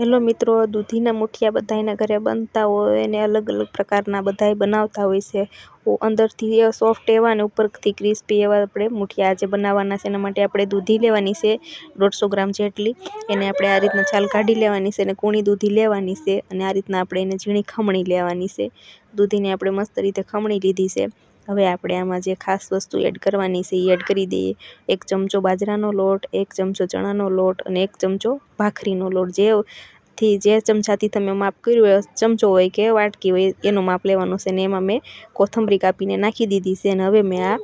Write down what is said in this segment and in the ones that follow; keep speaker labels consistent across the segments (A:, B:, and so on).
A: Hello મિત્રો, દૂધીના મુઠિયા બધાયના ઘરે બનતા હોય અને અલગ અલગ પ્રકારના બધાય બનાવતા હોય છે. અંદરથી સોફ્ટ એવા અને ઉપરથી ક્રિસ્પી એવા આપણે મુઠિયા આજે બનાવવાના છે. એના માટે આપણે દૂધી લેવાની છે, દોઢસો ગ્રામ જેટલી. એને આપણે આ રીતના છાલ કાઢી લેવાની છે અને કૂણી દૂધી લેવાની છે અને આ રીતના આપણે એને ઝીણી ખમણી લેવાની છે. દૂધીને આપણે મસ્ત રીતે ખમણી લીધી છે. હવે આપણે આમાં જે ખાસ વસ્તુ એડ કરવાની છે એ એડ કરી દઈએ. એક ચમચો બાજરાનો લોટ, એક ચમચો ચણાનો લોટ અને એક ચમચો ભાખરીનો લોટ. જેથી જે ચમચાથી તમે માપ કર્યું હોય, ચમચો હોય કે વાટકી હોય, એનું માપ લેવાનું છે ને એમાં મેં કોથમરી કાપીને નાખી દીધી છે અને હવે મેં આ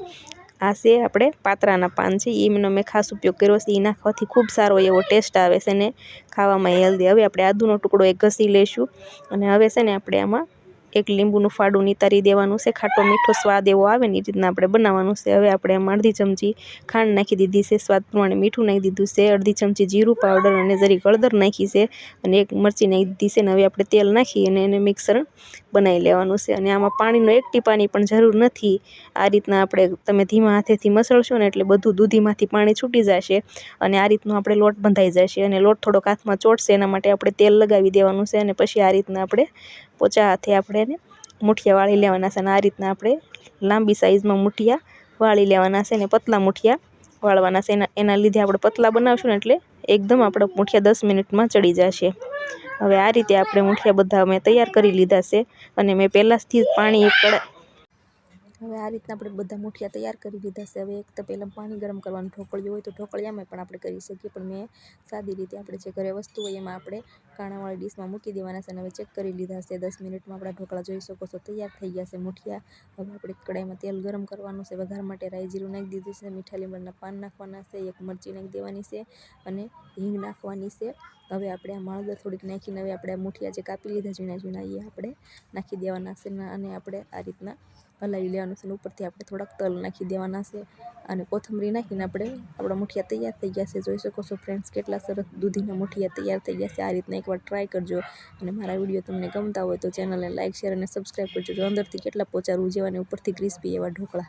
A: આ છે આપણે પાતરાના પાન છે. એમનો મેં ખાસ ઉપયોગ કર્યો છે. એ નાખવાથી ખૂબ સારો એવો ટેસ્ટ આવે છે ને ખાવામાં હેલ્ધી હવે આપણે આદુનો ટુકડો એક ઘસી લઈશું અને હવે છે ને આપણે આમાં એક લીંબુનું ફાડું નિતારી દેવાનું છે, ખાટો મીઠો સ્વાદ એવો આવે ને એ રીતના આપણે બનાવવાનું છે. હવે આપણે એમાં અડધી ચમચી ખાંડ નાખી દીધી છે, સ્વાદ પ્રમાણે મીઠું નાખી દીધું છે, અડધી ચમચી જીરું પાવડર અને જરી હળદર નાખી છે અને એક મરચી નાખી દીધી છે અને હવે આપણે તેલ નાખી અને એને મિક્સર બનાવી લેવાનું છે. અને આમાં પાણીનો એક ટીપાની પણ જરૂર નથી. આ રીતના આપણે તમે ધીમા હાથેથી મસળશો ને એટલે બધું દૂધીમાંથી પાણી છૂટી જશે અને આ રીતનો આપણે લોટ બંધાઈ જશે અને લોટ થોડોક હાથમાં ચોટશે એના માટે આપણે તેલ લગાવી દેવાનું છે અને પછી આ રીતના આપણે પોચા હાથે આપણે એને મુઠિયા વાળી લેવાના છે અને આ રીતના આપણે લાંબી સાઈઝમાં મુઠિયા વાળી લેવાના છે અને પતલા મુઠિયા વાળવાના છે. એના એના લીધે આપણે પતલા બનાવશું ને એટલે એકદમ આપણા મુઠિયા દસ મિનિટમાં ચડી જશે. હવે આ રીતે આપણે મુઠિયા બધા મેં તૈયાર કરી લીધા છે અને મેં પહેલાંથી જ પાણી એક કડાઈ હવે આ રીતના આપણે બધા મૂઠિયા તૈયાર કરી લીધા છે. હવે એક તો પહેલાં પાણી ગરમ કરવાનું ઢોકળિયું હોય તો ઢોકળિયામાં પણ આપણે કરી શકીએ, પણ મેં સાદી રીતે આપણે જે ઘરે વસ્તુ હોય એમાં આપણે કાણાવાળી ડીશમાં મૂકી દેવાના છે અને હવે ચેક કરી લીધા છે. દસ મિનિટમાં આપણા ઢોકળા જોઈ શકો છો, તૈયાર થઈ ગયા છે મૂઠિયા. હવે આપણે કડાઈમાં તેલ ગરમ કરવાનું છે. વઘાર માટે રાઈ જીરું નાખી દીધું છે, મીઠા લીમડાના પાન નાખવાના છે, એક મરચી નાખી દેવાની છે અને હિંગ નાખવાની છે. હવે આપણે આ હળદર થોડીક નાખીને હવે આપણે મુઠિયા જે કાપી લીધા ઝીણા ઝીણા એ આપણે નાખી દેવાના છે અને આપણે આ રીતના હલાવી લેવાનું છે અને ઉપરથી આપણે થોડાક તલ નાખી દેવાના છે અને કોથમરી નાખીને આપણે આપણા મુઠિયા તૈયાર થઈ ગયા છે. જોઈ શકો છો ફ્રેન્ડ્સ કેટલા સરસ દૂધીના મુઠિયા તૈયાર થઈ ગયા છે. આ રીતના એકવાર ટ્રાય કરજો અને મારા વીડિયો તમને ગમતા હોય તો ચેનલને લાઇક શેર અને સબસ્ક્રાઈબ કરજો. અંદરથી કેટલા પોચા રૂ જેવા અને ઉપરથી ક્રિસ્પી એવા ઢોકળા.